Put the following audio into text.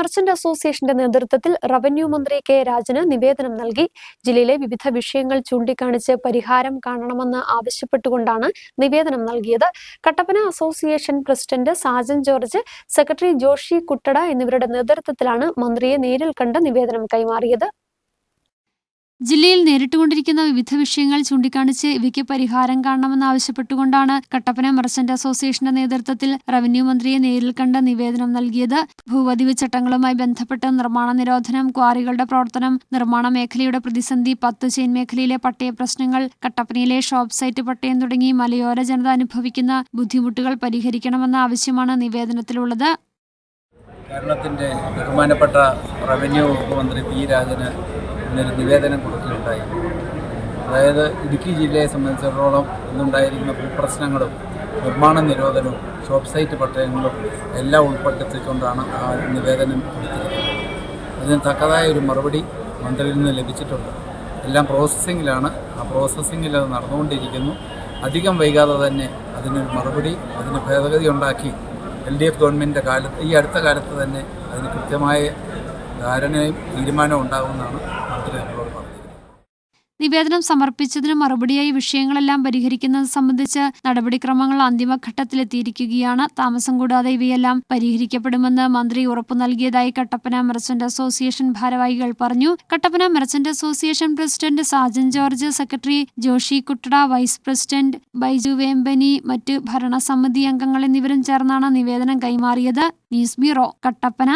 Merchant അസോസിയേഷന്റെ നേതൃത്വത്തിൽ revenue മന്ത്രി കെ രാജന് നിവേദനം നൽകി. ജില്ലയിലെ വിവിധ വിഷയങ്ങൾ ചൂണ്ടിക്കാണിച്ച് പരിഹാരം കാണണമെന്ന് ആവശ്യപ്പെട്ടുകൊണ്ടാണ് നിവേദനം നൽകിയത്. Kattappana association president Sajan George secretary Joshi Kuttada എന്നിവരുടെ നേതൃത്വത്തിലാണ് മന്ത്രിയെ നേരിൽ കണ്ട് നിവേദനം കൈമാറിയത്. ജില്ലയിൽ നേരിട്ടുകൊണ്ടിരിക്കുന്ന വിവിധ വിഷയങ്ങൾ ചൂണ്ടിക്കാണിച്ച് ഇവയ്ക്ക് പരിഹാരം കാണണമെന്നാവശ്യപ്പെട്ടുകൊണ്ടാണ് കട്ടപ്പന മർച്ചന്റ് അസോസിയേഷന്റെ നേതൃത്വത്തിൽ റവന്യൂ മന്ത്രിയെ നേരിൽ കണ്ട് നിവേദനം നൽകിയത്. ഭൂപതിവ് ചട്ടങ്ങളുമായി ബന്ധപ്പെട്ട് നിർമ്മാണ നിരോധനം ക്വാറികളുടെ പ്രവർത്തനം നിർമ്മാണ മേഖലയുടെ പ്രതിസന്ധി പത്ത് ചെയിൻ മേഖലയിലെ പട്ടയ പ്രശ്നങ്ങൾ കട്ടപ്പനയിലെ ഷോപ്പ് സൈറ്റ് പട്ടയം തുടങ്ങി മലയോര ജനത അനുഭവിക്കുന്ന ബുദ്ധിമുട്ടുകൾ പരിഹരിക്കണമെന്ന ആവശ്യമാണ് നിവേദനത്തിലുള്ളത്. കേരളത്തിന്റെ ബഹുമാനപ്പെട്ട റവന്യൂ വകുപ്പ് മന്ത്രി പി രാജന് ഇന്നൊരു നിവേദനം കൊടുക്കുകയുണ്ടായി. അതായത് ഇടുക്കി ജില്ലയെ സംബന്ധിച്ചിടത്തോളം ഇന്നുണ്ടായിരിക്കുന്ന ഭൂപ്രശ്നങ്ങളും നിർമ്മാണ നിരോധനവും ഷോപ്പ് സൈറ്റ് പട്ടയങ്ങളും എല്ലാം ഉൾപ്പെടുത്തിക്കൊണ്ടാണ് ആ നിവേദനം കൊടുത്തിരിക്കുന്നത്. അതിന് തക്കതായ ഒരു മറുപടി മന്ത്രിയിൽ നിന്ന് ലഭിച്ചിട്ടുണ്ട്. എല്ലാം പ്രോസസ്സിങ്ങിലാണ് ആ പ്രോസസ്സിങ്ങിൽ അത് നടന്നുകൊണ്ടിരിക്കുന്നു. അധികം വൈകാതെ തന്നെ അതിന് മറുപടി അതിന് ഭേദഗതി ഉണ്ടാക്കി എൽ ഡി എഫ് ഗവൺമെന്റിന്റെ കാലത്ത് ഈ അടുത്ത കാലത്ത് തന്നെ അതിന് കൃത്യമായ ധാരണയും തീരുമാനവും ഉണ്ടാകുമെന്നാണ് നിവേദനം സമർപ്പിച്ചതിന് മറുപടിയായി വിഷയങ്ങളെല്ലാം പരിഹരിക്കുന്നത് സംബന്ധിച്ച് നടപടിക്രമങ്ങൾ അന്തിമഘട്ടത്തിലെത്തിയിരിക്കുകയാണ്. താമസം കൂടാതെ ഇവയെല്ലാം പരിഹരിക്കപ്പെടുമെന്ന് മന്ത്രി ഉറപ്പു നൽകിയതായി കട്ടപ്പന മെർച്ചന്റ് അസോസിയേഷൻ ഭാരവാഹികൾ പറഞ്ഞു. Kattappana merchant association president Sajan George secretary Joshi Kuttada vice president Baiju Vembani മറ്റ് ഭരണസമിതി അംഗങ്ങൾ എന്നിവരും ചേർന്നാണ് നിവേദനം കൈമാറിയത്. News bureau Kattappana.